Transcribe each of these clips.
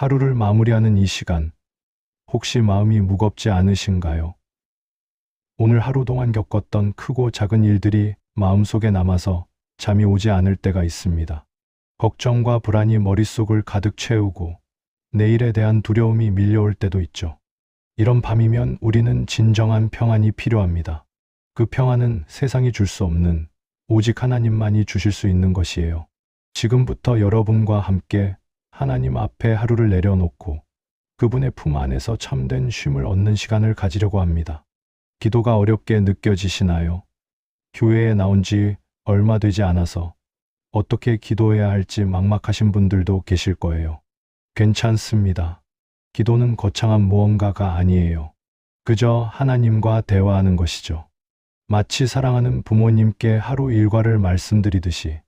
하루를 마무리하는 이 시간, 혹시 마음이 무겁지 않으신가요? 오늘 하루 동안 겪었던 크고 작은 일들이 마음속에 남아서 잠이 오지 않을 때가 있습니다. 걱정과 불안이 머릿속을 가득 채우고 내일에 대한 두려움이 밀려올 때도 있죠. 이런 밤이면 우리는 진정한 평안이 필요합니다. 그 평안은 세상이 줄 수 없는 오직 하나님만이 주실 수 있는 것이에요. 지금부터 여러분과 함께 하나님 앞에 하루를 내려놓고 그분의 품 안에서 참된 쉼을 얻는 시간을 가지려고 합니다. 기도가 어렵게 느껴지시나요? 교회에 나온 지 얼마 되지 않아서 어떻게 기도해야 할지 막막하신 분들도 계실 거예요. 괜찮습니다. 기도는 거창한 무언가가 아니에요. 그저 하나님과 대화하는 것이죠. 마치 사랑하는 부모님께 하루 일과를 말씀드리듯이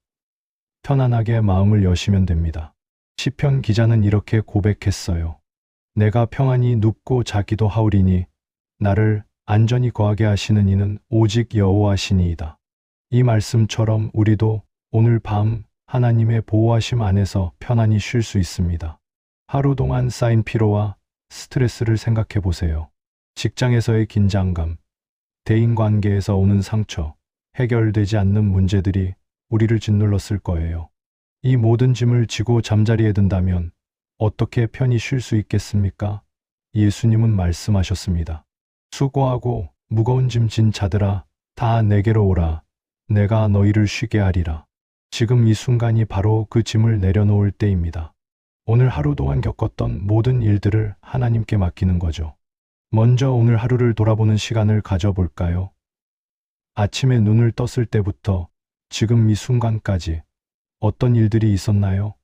편안하게 마음을 여시면 됩니다. 시편 기자는 이렇게 고백했어요. 내가 평안히 눕고 자기도 하오리니 나를 안전히 거하게 하시는 이는 오직 여호와시니이다. 이 말씀처럼 우리도 오늘 밤 하나님의 보호하심 안에서 편안히 쉴 수 있습니다. 하루 동안 쌓인 피로와 스트레스를 생각해 보세요. 직장에서의 긴장감, 대인 관계에서 오는 상처, 해결되지 않는 문제들이 우리를 짓눌렀을 거예요. 이 모든 짐을 지고 잠자리에 든다면 어떻게 편히 쉴 수 있겠습니까? 예수님은 말씀하셨습니다. 수고하고 무거운 짐 진 자들아 다 내게로 오라. 내가 너희를 쉬게 하리라. 지금 이 순간이 바로 그 짐을 내려놓을 때입니다. 오늘 하루 동안 겪었던 모든 일들을 하나님께 맡기는 거죠. 먼저 오늘 하루를 돌아보는 시간을 가져볼까요? 아침에 눈을 떴을 때부터 지금 이 순간까지 어떤 일들이 있었나요?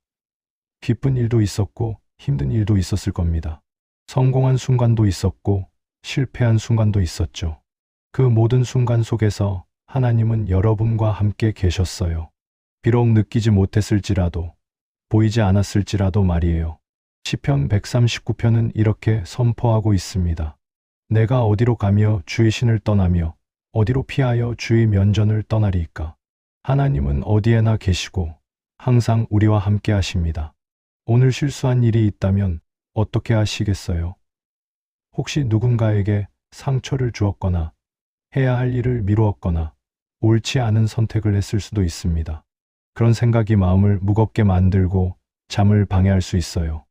기쁜 일도 있었고 힘든 일도 있었을 겁니다. 성공한 순간도 있었고 실패한 순간도 있었죠. 그 모든 순간 속에서 하나님은 여러분과 함께 계셨어요. 비록 느끼지 못했을지라도 보이지 않았을지라도 말이에요. 시편 139편은 이렇게 선포하고 있습니다. 내가 어디로 가며 주의 신을 떠나며 어디로 피하여 주의 면전을 떠나리이까. 하나님은 어디에나 계시고 항상 우리와 함께 하십니다. 오늘 실수한 일이 있다면 어떻게 하시겠어요? 혹시 누군가에게 상처를 주었거나 해야 할 일을 미루었거나 옳지 않은 선택을 했을 수도 있습니다. 그런 생각이 마음을 무겁게 만들고 잠을 방해할 수 있어요.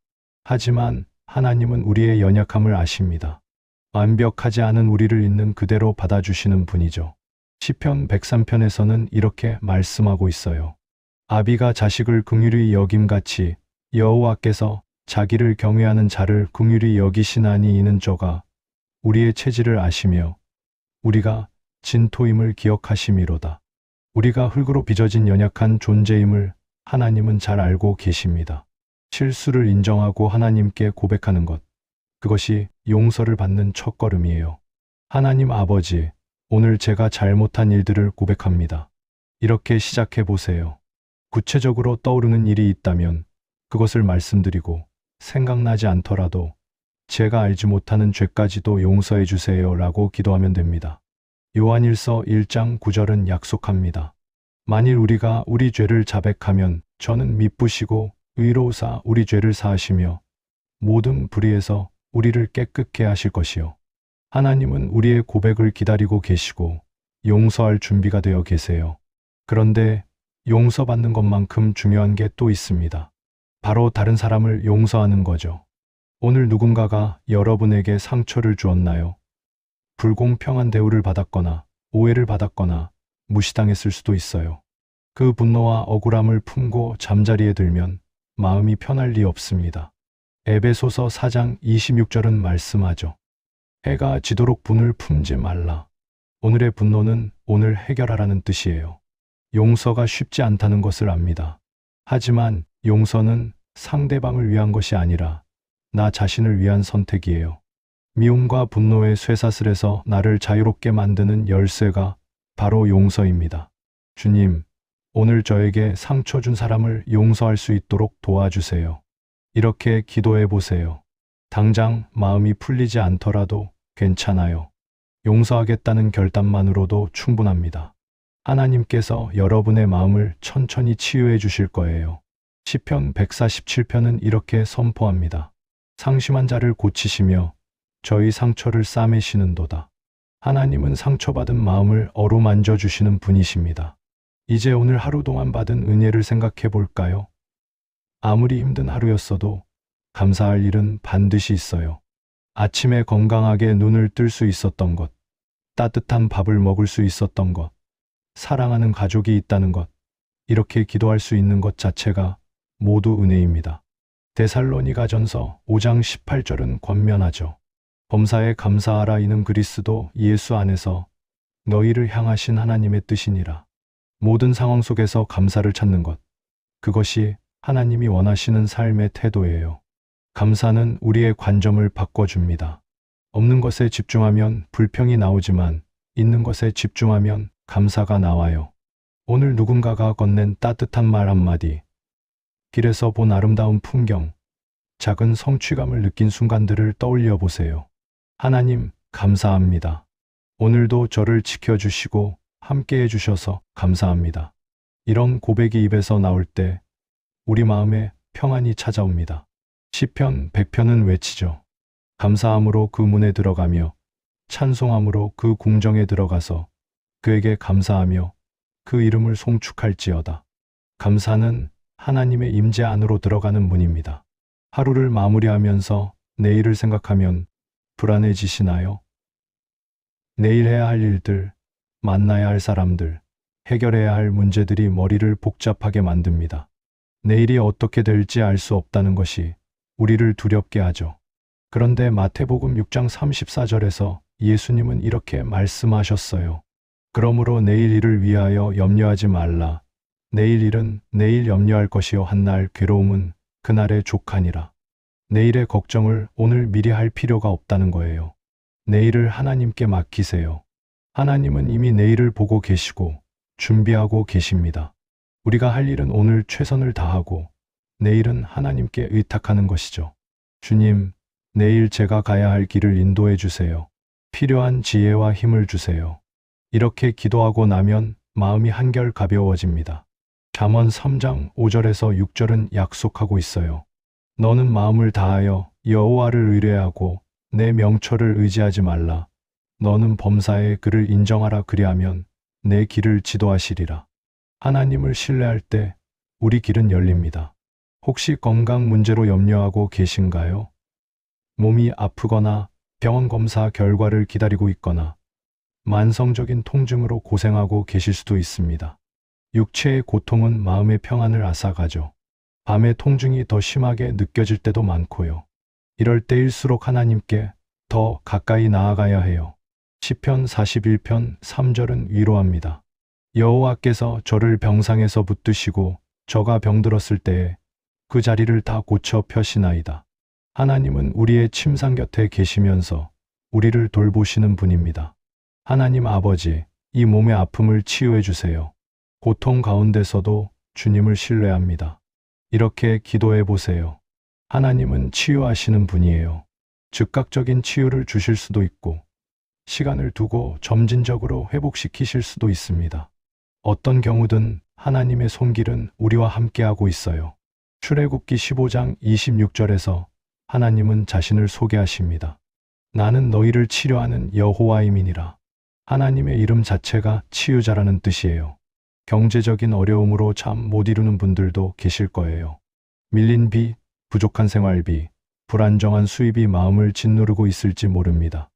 하지만 하나님은 우리의 연약함을 아십니다. 완벽하지 않은 우리를 있는 그대로 받아주시는 분이죠. 시편 103편에서는 이렇게 말씀하고 있어요. 아비가 자식을 긍휼히 여김같이 여호와께서 자기를 경외하는 자를 긍휼히 여기시나니 이는 저가 우리의 체질을 아시며 우리가 진토임을 기억하심이로다. 우리가 흙으로 빚어진 연약한 존재임을 하나님은 잘 알고 계십니다. 실수를 인정하고 하나님께 고백하는 것. 그것이 용서를 받는 첫걸음이에요. 하나님 아버지, 오늘 제가 잘못한 일들을 고백합니다. 이렇게 시작해 보세요. 구체적으로 떠오르는 일이 있다면 그것을 말씀드리고 생각나지 않더라도 제가 알지 못하는 죄까지도 용서해 주세요 라고 기도하면 됩니다. 요한일서 1장 9절은 약속합니다. 만일 우리가 우리 죄를 자백하면 저는 미쁘시고 의로우사 우리 죄를 사하시며 모든 불의에서 우리를 깨끗게 하실 것이요. 하나님은 우리의 고백을 기다리고 계시고 용서할 준비가 되어 계세요. 그런데 용서받는 것만큼 중요한 게 또 있습니다. 바로 다른 사람을 용서하는 거죠. 오늘 누군가가 여러분에게 상처를 주었나요? 불공평한 대우를 받았거나 오해를 받았거나 무시당했을 수도 있어요. 그 분노와 억울함을 품고 잠자리에 들면 마음이 편할 리 없습니다. 에베소서 4장 26절은 말씀하죠. 해가 지도록 분을 품지 말라. 오늘의 분노는 오늘 해결하라는 뜻이에요. 용서가 쉽지 않다는 것을 압니다. 하지만 용서는 상대방을 위한 것이 아니라 나 자신을 위한 선택이에요. 미움과 분노의 쇠사슬에서 나를 자유롭게 만드는 열쇠가 바로 용서입니다. 주님, 오늘 저에게 상처 준 사람을 용서할 수 있도록 도와주세요. 이렇게 기도해 보세요. 당장 마음이 풀리지 않더라도 괜찮아요. 용서하겠다는 결단만으로도 충분합니다. 하나님께서 여러분의 마음을 천천히 치유해 주실 거예요. 시편 147편은 이렇게 선포합니다. 상심한 자를 고치시며 저희 상처를 싸매시는도다. 하나님은 상처받은 마음을 어루만져 주시는 분이십니다. 이제 오늘 하루 동안 받은 은혜를 생각해 볼까요? 아무리 힘든 하루였어도 감사할 일은 반드시 있어요. 아침에 건강하게 눈을 뜰 수 있었던 것, 따뜻한 밥을 먹을 수 있었던 것, 사랑하는 가족이 있다는 것, 이렇게 기도할 수 있는 것 자체가 모두 은혜입니다. 데살로니가 전서 5장 18절은 권면하죠. 범사에 감사하라 이는 그리스도 예수 안에서 너희를 향하신 하나님의 뜻이니라. 모든 상황 속에서 감사를 찾는 것. 그것이 하나님이 원하시는 삶의 태도예요. 감사는 우리의 관점을 바꿔줍니다. 없는 것에 집중하면 불평이 나오지만 있는 것에 집중하면 감사가 나와요. 오늘 누군가가 건넨 따뜻한 말 한마디, 길에서 본 아름다운 풍경, 작은 성취감을 느낀 순간들을 떠올려 보세요. 하나님, 감사합니다. 오늘도 저를 지켜주시고 함께 해주셔서 감사합니다. 이런 고백이 입에서 나올 때 우리 마음에 평안이 찾아옵니다. 시편 100편은 외치죠. 감사함으로 그 문에 들어가며 찬송함으로 그 궁정에 들어가서 그에게 감사하며 그 이름을 송축할지어다. 감사는 하나님의 임재 안으로 들어가는 문입니다. 하루를 마무리하면서 내일을 생각하면 불안해지시나요? 내일 해야 할 일들, 만나야 할 사람들, 해결해야 할 문제들이 머리를 복잡하게 만듭니다. 내일이 어떻게 될지 알 수 없다는 것이 우리를 두렵게 하죠. 그런데 마태복음 6장 34절에서 예수님은 이렇게 말씀하셨어요. 그러므로 내일 일을 위하여 염려하지 말라. 내일 일은 내일 염려할 것이요 한날 괴로움은 그날의 족하니라. 내일의 걱정을 오늘 미리 할 필요가 없다는 거예요. 내일을 하나님께 맡기세요. 하나님은 이미 내일을 보고 계시고 준비하고 계십니다. 우리가 할 일은 오늘 최선을 다하고 내일은 하나님께 의탁하는 것이죠. 주님, 내일 제가 가야 할 길을 인도해 주세요. 필요한 지혜와 힘을 주세요. 이렇게 기도하고 나면 마음이 한결 가벼워집니다. 잠언 3장 5절에서 6절은 약속하고 있어요. 너는 마음을 다하여 여호와를 의뢰하고 내 명철을 의지하지 말라. 너는 범사에 그를 인정하라 그리하면 내 길을 지도하시리라. 하나님을 신뢰할 때 우리 길은 열립니다. 혹시 건강 문제로 염려하고 계신가요? 몸이 아프거나 병원 검사 결과를 기다리고 있거나 만성적인 통증으로 고생하고 계실 수도 있습니다. 육체의 고통은 마음의 평안을 앗아가죠. 밤의 통증이 더 심하게 느껴질 때도 많고요. 이럴 때일수록 하나님께 더 가까이 나아가야 해요. 시편 41편 3절은 위로합니다. 여호와께서 저를 병상에서 붙드시고 저가 병들었을 때에 그 자리를 다 고쳐 펴시나이다. 하나님은 우리의 침상 곁에 계시면서 우리를 돌보시는 분입니다. 하나님 아버지, 이 몸의 아픔을 치유해 주세요. 고통 가운데서도 주님을 신뢰합니다. 이렇게 기도해 보세요. 하나님은 치유하시는 분이에요. 즉각적인 치유를 주실 수도 있고, 시간을 두고 점진적으로 회복시키실 수도 있습니다. 어떤 경우든 하나님의 손길은 우리와 함께하고 있어요. 출애굽기 15장 26절에서 하나님은 자신을 소개하십니다. 나는 너희를 치료하는 여호와임이니라. 하나님의 이름 자체가 치유자라는 뜻이에요. 경제적인 어려움으로 잠못 이루는 분들도 계실 거예요. 밀린 비, 부족한 생활비, 불안정한 수입이 마음을 짓누르고 있을지 모릅니다.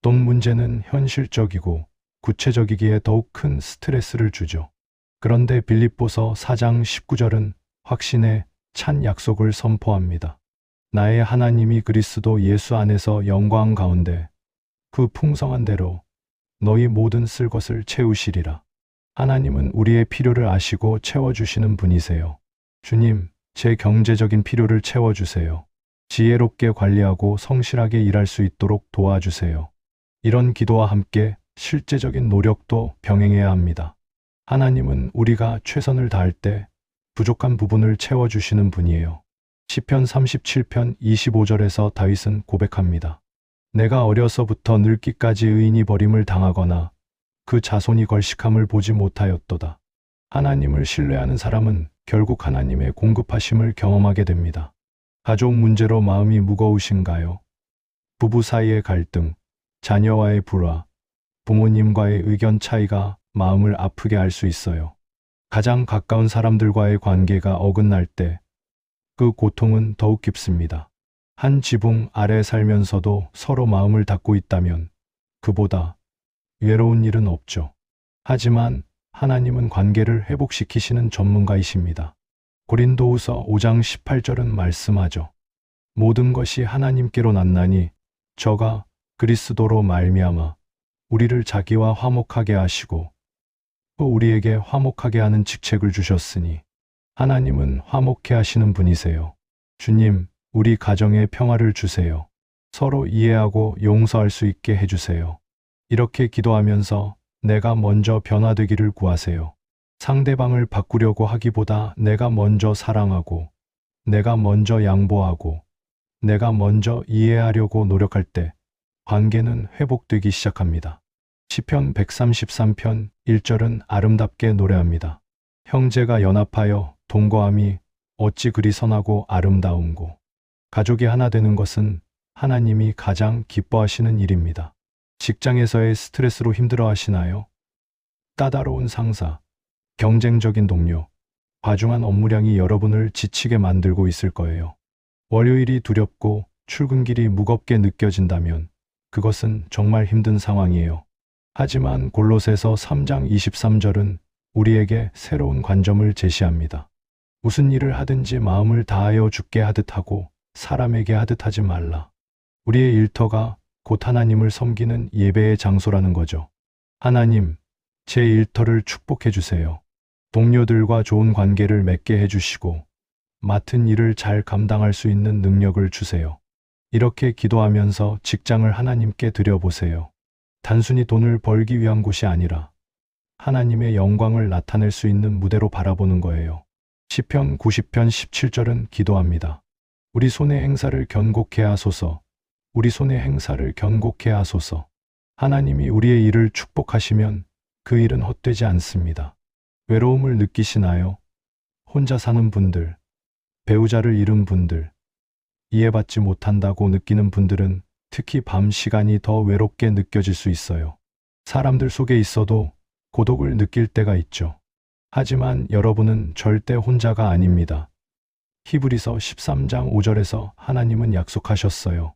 돈 문제는 현실적이고 구체적이기에 더욱 큰 스트레스를 주죠. 그런데 빌립보서 4장 19절은 확신의 찬 약속을 선포합니다. 나의 하나님이 그리스도 예수 안에서 영광 가운데 그 풍성한 대로 너희 모든 쓸 것을 채우시리라. 하나님은 우리의 필요를 아시고 채워주시는 분이세요. 주님, 제 경제적인 필요를 채워주세요. 지혜롭게 관리하고 성실하게 일할 수 있도록 도와주세요. 이런 기도와 함께 실제적인 노력도 병행해야 합니다. 하나님은 우리가 최선을 다할 때 부족한 부분을 채워주시는 분이에요. 시편 37편 25절에서 다윗은 고백합니다. 내가 어려서부터 늙기까지 의인이 버림을 당하거나 그 자손이 걸식함을 보지 못하였도다. 하나님을 신뢰하는 사람은 결국 하나님의 공급하심을 경험하게 됩니다. 가족 문제로 마음이 무거우신가요? 부부 사이의 갈등, 자녀와의 불화, 부모님과의 의견 차이가 마음을 아프게 할 수 있어요. 가장 가까운 사람들과의 관계가 어긋날 때 그 고통은 더욱 깊습니다. 한 지붕 아래 살면서도 서로 마음을 닫고 있다면 그보다 외로운 일은 없죠. 하지만 하나님은 관계를 회복시키시는 전문가이십니다. 고린도후서 5장 18절은 말씀하죠. 모든 것이 하나님께로 났나니 저가 그리스도로 말미암아 우리를 자기와 화목하게 하시고 또 우리에게 화목하게 하는 직책을 주셨으니 하나님은 화목해 하시는 분이세요. 주님, 우리 가정에 평화를 주세요. 서로 이해하고 용서할 수 있게 해주세요. 이렇게 기도하면서 내가 먼저 변화되기를 구하세요. 상대방을 바꾸려고 하기보다 내가 먼저 사랑하고, 내가 먼저 양보하고, 내가 먼저 이해하려고 노력할 때 관계는 회복되기 시작합니다. 시편 133편 1절은 아름답게 노래합니다. 형제가 연합하여 동거함이 어찌 그리 선하고 아름다운고. 가족이 하나 되는 것은 하나님이 가장 기뻐하시는 일입니다. 직장에서의 스트레스로 힘들어 하시나요? 따다로운 상사, 경쟁적인 동료, 과중한 업무량이 여러분을 지치게 만들고 있을 거예요. 월요일이 두렵고 출근길이 무겁게 느껴진다면 그것은 정말 힘든 상황이에요. 하지만 골로새서 3장 23절은 우리에게 새로운 관점을 제시합니다. 무슨 일을 하든지 마음을 다하여 죽게 하듯 하고 사람에게 하듯 하지 말라. 우리의 일터가 곧 하나님을 섬기는 예배의 장소라는 거죠. 하나님, 제 일터를 축복해 주세요. 동료들과 좋은 관계를 맺게 해주시고, 맡은 일을 잘 감당할 수 있는 능력을 주세요. 이렇게 기도하면서 직장을 하나님께 드려보세요. 단순히 돈을 벌기 위한 곳이 아니라 하나님의 영광을 나타낼 수 있는 무대로 바라보는 거예요. 시편 90편 17절은 기도합니다. 우리 손의 행사를 견고케 하소서. 우리 손의 행사를 견고케 하소서. 하나님이 우리의 일을 축복하시면 그 일은 헛되지 않습니다. 외로움을 느끼시나요? 혼자 사는 분들, 배우자를 잃은 분들, 이해받지 못한다고 느끼는 분들은 특히 밤 시간이 더 외롭게 느껴질 수 있어요. 사람들 속에 있어도 고독을 느낄 때가 있죠. 하지만 여러분은 절대 혼자가 아닙니다. 히브리서 13장 5절에서 하나님은 약속하셨어요.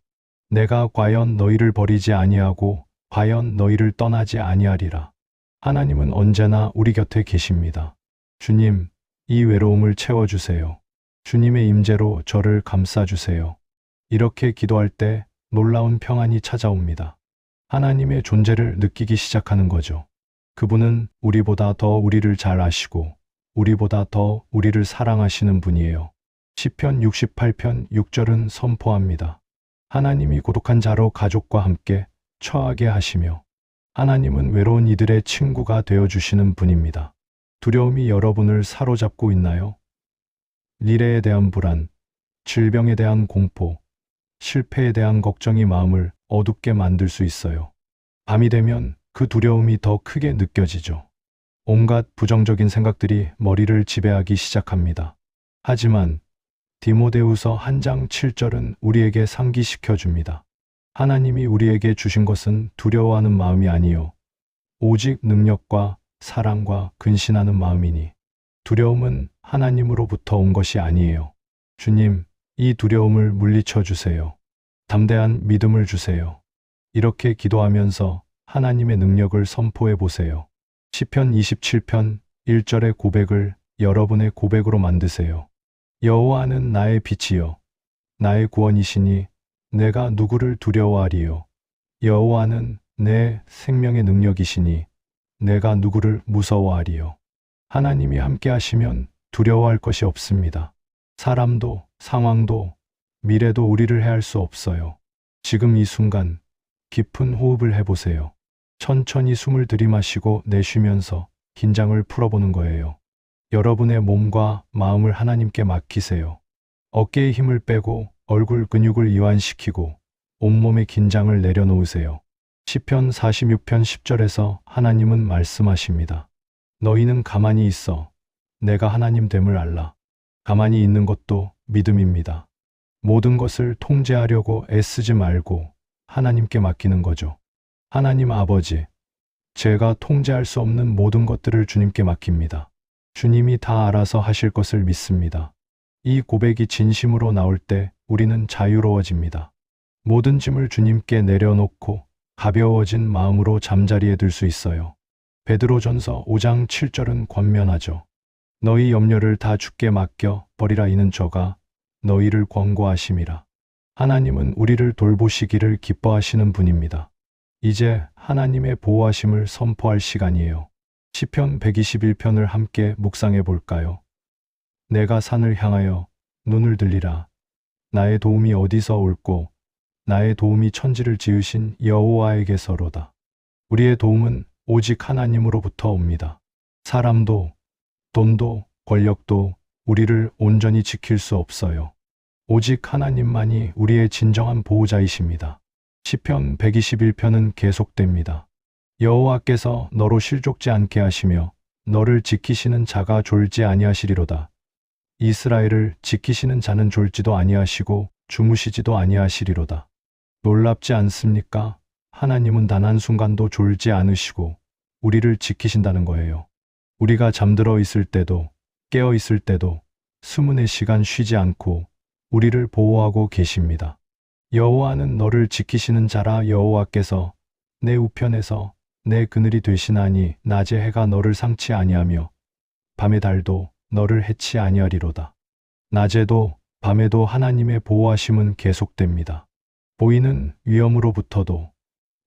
내가 과연 너희를 버리지 아니하고 과연 너희를 떠나지 아니하리라. 하나님은 언제나 우리 곁에 계십니다. 주님, 이 외로움을 채워주세요. 주님의 임재로 저를 감싸주세요. 이렇게 기도할 때 놀라운 평안이 찾아옵니다. 하나님의 존재를 느끼기 시작하는 거죠. 그분은 우리보다 더 우리를 잘 아시고 우리보다 더 우리를 사랑하시는 분이에요. 시편 68편 6절은 선포합니다. 하나님이 고독한 자로 가족과 함께 처하게 하시며 하나님은 외로운 이들의 친구가 되어 주시는 분입니다. 두려움이 여러분을 사로잡고 있나요? 미래에 대한 불안, 질병에 대한 공포, 실패에 대한 걱정이 마음을 어둡게 만들 수 있어요. 밤이 되면 그 두려움이 더 크게 느껴지죠. 온갖 부정적인 생각들이 머리를 지배하기 시작합니다. 하지만 디모데우서 한 장 7절은 우리에게 상기시켜 줍니다. 하나님이 우리에게 주신 것은 두려워하는 마음이 아니요 오직 능력과 사랑과 근신하는 마음이니 두려움은 하나님으로부터 온 것이 아니에요. 주님, 이 두려움을 물리쳐 주세요. 담대한 믿음을 주세요. 이렇게 기도하면서 하나님의 능력을 선포해 보세요. 시편 27편 1절의 고백을 여러분의 고백으로 만드세요. 여호와는 나의 빛이요 나의 구원이시니 내가 누구를 두려워하리요 여호와는 내 생명의 능력이시니 내가 누구를 무서워하리요 하나님이 함께 하시면 두려워할 것이 없습니다. 사람도 상황도 미래도 우리를 해할 수 없어요. 지금 이 순간 깊은 호흡을 해보세요. 천천히 숨을 들이마시고 내쉬면서 긴장을 풀어보는 거예요. 여러분의 몸과 마음을 하나님께 맡기세요. 어깨에 힘을 빼고 얼굴 근육을 이완시키고 온몸의 긴장을 내려놓으세요. 시편 46편 10절에서 하나님은 말씀하십니다. 너희는 가만히 있어. 내가 하나님 됨을 알라. 가만히 있는 것도 믿음입니다. 모든 것을 통제하려고 애쓰지 말고 하나님께 맡기는 거죠. 하나님 아버지, 제가 통제할 수 없는 모든 것들을 주님께 맡깁니다. 주님이 다 알아서 하실 것을 믿습니다. 이 고백이 진심으로 나올 때 우리는 자유로워집니다. 모든 짐을 주님께 내려놓고 가벼워진 마음으로 잠자리에 들 수 있어요. 베드로전서 5장 7절은 권면하죠. 너희 염려를 다 주께 맡겨 버리라 이는 저가 너희를 권고하심이라. 하나님은 우리를 돌보시기를 기뻐하시는 분입니다. 이제 하나님의 보호하심을 선포할 시간이에요. 시편 121편을 함께 묵상해 볼까요? 내가 산을 향하여 눈을 들리라. 나의 도움이 어디서 올고 나의 도움이 천지를 지으신 여호와에게서로다. 우리의 도움은 오직 하나님으로부터 옵니다. 사람도 돈도 권력도 우리를 온전히 지킬 수 없어요. 오직 하나님만이 우리의 진정한 보호자이십니다. 시편 121편은 계속됩니다. 여호와께서 너로 실족지 않게 하시며 너를 지키시는 자가 졸지 아니하시리로다. 이스라엘을 지키시는 자는 졸지도 아니하시고 주무시지도 아니하시리로다. 놀랍지 않습니까? 하나님은 단 한순간도 졸지 않으시고 우리를 지키신다는 거예요. 우리가 잠들어 있을 때도 깨어 있을 때도 수문의 시간 쉬지 않고 우리를 보호하고 계십니다. 여호와는 너를 지키시는 자라 여호와께서 내 우편에서 내 그늘이 되시나니 낮에 해가 너를 상치 아니하며 밤의 달도 너를 해치 아니하리로다. 낮에도 밤에도 하나님의 보호하심은 계속됩니다. 보이는 위험으로부터도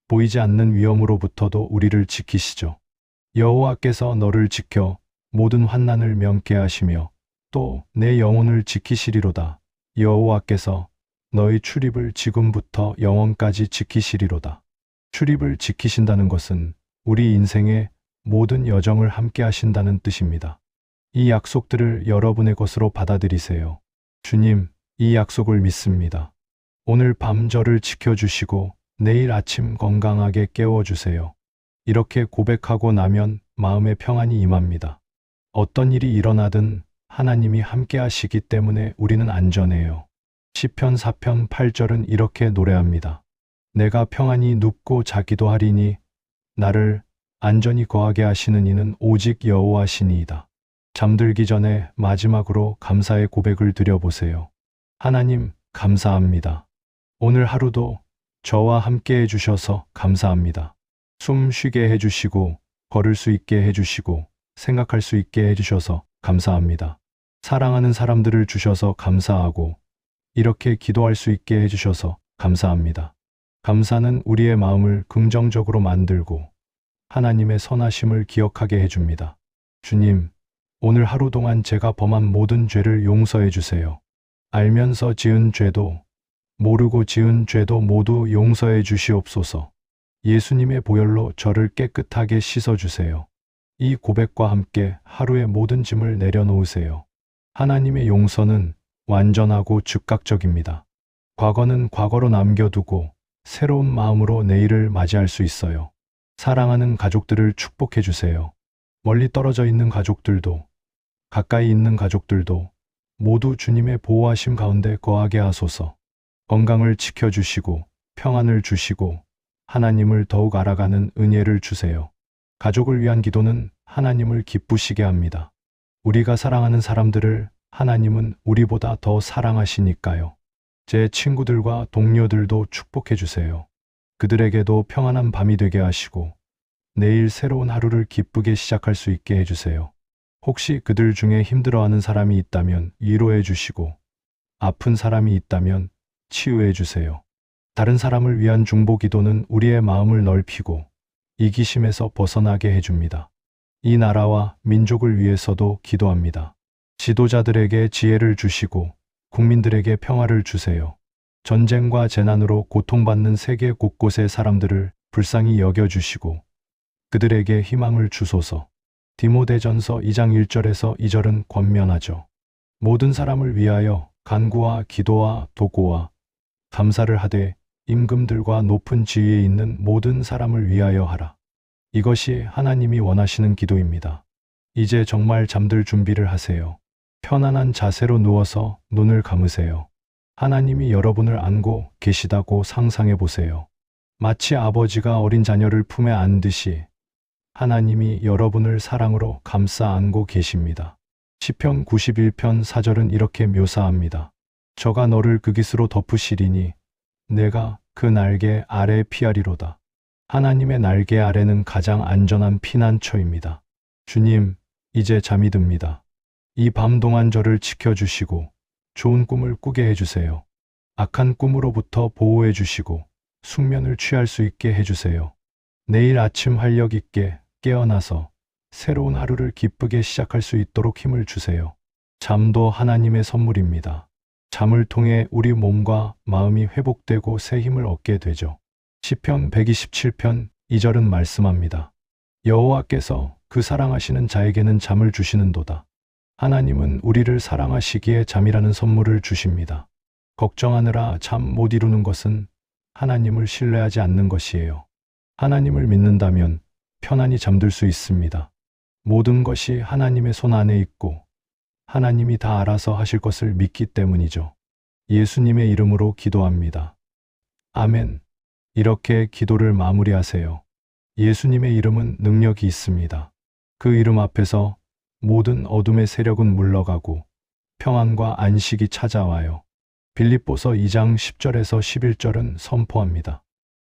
보이지 않는 위험으로부터도 우리를 지키시죠. 여호와께서 너를 지켜 모든 환난을 명케 하시며 또 내 영혼을 지키시리로다. 여호와께서 너희 출입을 지금부터 영원까지 지키시리로다. 출입을 지키신다는 것은 우리 인생의 모든 여정을 함께 하신다는 뜻입니다. 이 약속들을 여러분의 것으로 받아들이세요. 주님, 이 약속을 믿습니다. 오늘 밤 저를 지켜주시고 내일 아침 건강하게 깨워주세요. 이렇게 고백하고 나면 마음의 평안이 임합니다. 어떤 일이 일어나든 하나님이 함께 하시기 때문에 우리는 안전해요. 시편 4편 8절은 이렇게 노래합니다. 내가 평안히 눕고 자기도 하리니 나를 안전히 거하게 하시는 이는 오직 여호와시니이다. 잠들기 전에 마지막으로 감사의 고백을 드려보세요. 하나님, 감사합니다. 오늘 하루도 저와 함께 해주셔서 감사합니다. 숨 쉬게 해주시고, 걸을 수 있게 해주시고, 생각할 수 있게 해주셔서 감사합니다. 사랑하는 사람들을 주셔서 감사하고, 이렇게 기도할 수 있게 해주셔서 감사합니다. 감사는 우리의 마음을 긍정적으로 만들고, 하나님의 선하심을 기억하게 해줍니다. 주님, 오늘 하루 동안 제가 범한 모든 죄를 용서해 주세요. 알면서 지은 죄도, 모르고 지은 죄도 모두 용서해 주시옵소서. 예수님의 보혈로 저를 깨끗하게 씻어 주세요. 이 고백과 함께 하루의 모든 짐을 내려놓으세요. 하나님의 용서는 완전하고 즉각적입니다. 과거는 과거로 남겨두고 새로운 마음으로 내일을 맞이할 수 있어요. 사랑하는 가족들을 축복해 주세요. 멀리 떨어져 있는 가족들도 가까이 있는 가족들도 모두 주님의 보호하심 가운데 거하게 하소서. 건강을 지켜주시고 평안을 주시고 하나님을 더욱 알아가는 은혜를 주세요. 가족을 위한 기도는 하나님을 기쁘시게 합니다. 우리가 사랑하는 사람들을 하나님은 우리보다 더 사랑하시니까요. 제 친구들과 동료들도 축복해 주세요. 그들에게도 평안한 밤이 되게 하시고 내일 새로운 하루를 기쁘게 시작할 수 있게 해주세요. 혹시 그들 중에 힘들어하는 사람이 있다면 위로해 주시고 아픈 사람이 있다면 치유해 주세요. 다른 사람을 위한 중보 기도는 우리의 마음을 넓히고 이기심에서 벗어나게 해줍니다. 이 나라와 민족을 위해서도 기도합니다. 지도자들에게 지혜를 주시고 국민들에게 평화를 주세요. 전쟁과 재난으로 고통받는 세계 곳곳의 사람들을 불쌍히 여겨주시고 그들에게 희망을 주소서. 디모데전서 2장 1절에서 2절은 권면하죠. 모든 사람을 위하여 간구와 기도와 도고와 감사를 하되 임금들과 높은 지위에 있는 모든 사람을 위하여 하라. 이것이 하나님이 원하시는 기도입니다. 이제 정말 잠들 준비를 하세요. 편안한 자세로 누워서 눈을 감으세요. 하나님이 여러분을 안고 계시다고 상상해 보세요. 마치 아버지가 어린 자녀를 품에 안듯이 하나님이 여러분을 사랑으로 감싸 안고 계십니다. 시편 91편 4절은 이렇게 묘사합니다. 저가 너를 그 깃으로 덮으시리니 내가 그 날개 아래 피하리로다. 하나님의 날개 아래는 가장 안전한 피난처입니다. 주님, 이제 잠이 듭니다. 이 밤 동안 저를 지켜주시고 좋은 꿈을 꾸게 해주세요. 악한 꿈으로부터 보호해 주시고 숙면을 취할 수 있게 해주세요. 내일 아침 활력 있게 깨어나서 새로운 하루를 기쁘게 시작할 수 있도록 힘을 주세요. 잠도 하나님의 선물입니다. 잠을 통해 우리 몸과 마음이 회복되고 새 힘을 얻게 되죠. 시편 127편 2절은 말씀합니다. 여호와께서 그 사랑하시는 자에게는 잠을 주시는도다. 하나님은 우리를 사랑하시기에 잠이라는 선물을 주십니다. 걱정하느라 잠 못 이루는 것은 하나님을 신뢰하지 않는 것이에요. 하나님을 믿는다면 편안히 잠들 수 있습니다. 모든 것이 하나님의 손 안에 있고 하나님이 다 알아서 하실 것을 믿기 때문이죠. 예수님의 이름으로 기도합니다. 아멘. 이렇게 기도를 마무리하세요. 예수님의 이름은 능력이 있습니다. 그 이름 앞에서 모든 어둠의 세력은 물러가고 평안과 안식이 찾아와요. 빌립보서 2장 10절에서 11절은 선포합니다.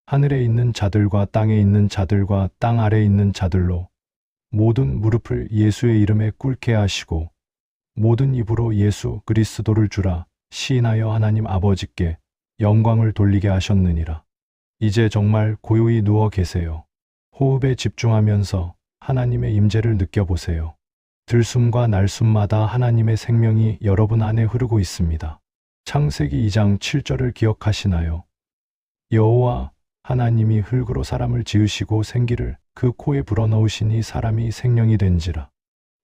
하늘에 있는 자들과 땅에 있는 자들과 땅 아래에 있는 자들로 모든 무릎을 예수의 이름에 꿇게 하시고 모든 입으로 예수 그리스도를 주라 시인하여 하나님 아버지께 영광을 돌리게 하셨느니라. 이제 정말 고요히 누워 계세요. 호흡에 집중하면서 하나님의 임재를 느껴보세요. 들숨과 날숨마다 하나님의 생명이 여러분 안에 흐르고 있습니다. 창세기 2장 7절을 기억하시나요? 여호와 하나님이 흙으로 사람을 지으시고 생기를 그 코에 불어넣으시니 사람이 생명이 된지라.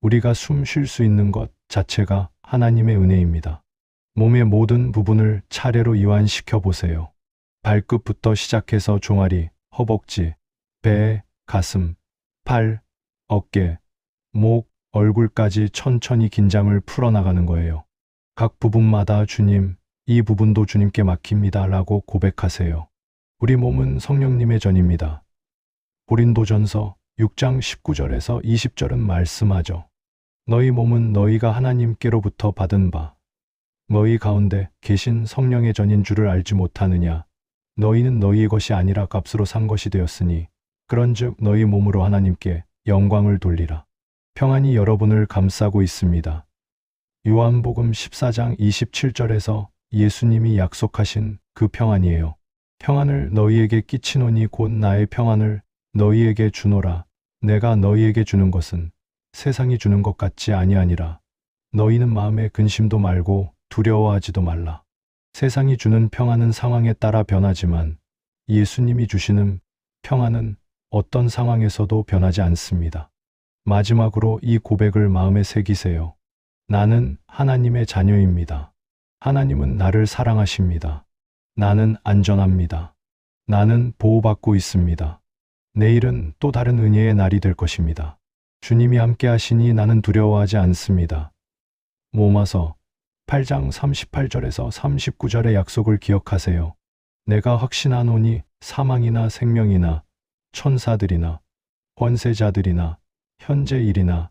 우리가 숨 쉴 수 있는 것 자체가 하나님의 은혜입니다. 몸의 모든 부분을 차례로 이완시켜 보세요. 발끝부터 시작해서 종아리, 허벅지, 배, 가슴, 팔, 어깨, 목, 얼굴까지 천천히 긴장을 풀어나가는 거예요. 각 부분마다 주님, 이 부분도 주님께 맡깁니다. 라고 고백하세요. 우리 몸은 성령님의 전입니다. 고린도전서 6장 19절에서 20절은 말씀하죠. 너희 몸은 너희가 하나님께로부터 받은 바, 너희 가운데 계신 성령의 전인 줄을 알지 못하느냐. 너희는 너희의 것이 아니라 값으로 산 것이 되었으니, 그런즉 너희 몸으로 하나님께 영광을 돌리라. 평안이 여러분을 감싸고 있습니다. 요한복음 14장 27절에서 예수님이 약속하신 그 평안이에요. 평안을 너희에게 끼치노니 곧 나의 평안을 너희에게 주노라. 내가 너희에게 주는 것은 세상이 주는 것 같지 아니하니라. 너희는 마음에 근심도 말고 두려워하지도 말라. 세상이 주는 평안은 상황에 따라 변하지만 예수님이 주시는 평안은 어떤 상황에서도 변하지 않습니다. 마지막으로 이 고백을 마음에 새기세요. 나는 하나님의 자녀입니다. 하나님은 나를 사랑하십니다. 나는 안전합니다. 나는 보호받고 있습니다. 내일은 또 다른 은혜의 날이 될 것입니다. 주님이 함께 하시니 나는 두려워하지 않습니다. 모마서 8장 38절에서 39절의 약속을 기억하세요. 내가 확신하노니 사망이나 생명이나 천사들이나 권세자들이나 현재 일이나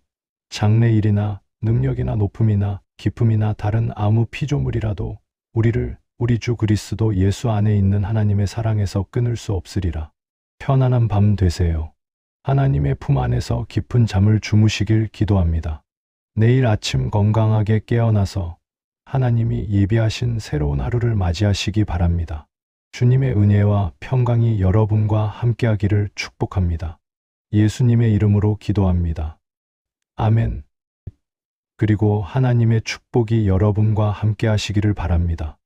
장래 일이나 능력이나 높음이나 기품이나 다른 아무 피조물이라도 우리를 우리 주 그리스도 예수 안에 있는 하나님의 사랑에서 끊을 수 없으리라. 편안한 밤 되세요. 하나님의 품 안에서 깊은 잠을 주무시길 기도합니다. 내일 아침 건강하게 깨어나서 하나님이 예비하신 새로운 하루를 맞이하시기 바랍니다. 주님의 은혜와 평강이 여러분과 함께하기를 축복합니다. 예수님의 이름으로 기도합니다. 아멘. 그리고 하나님의 축복이 여러분과 함께 하시기를 바랍니다.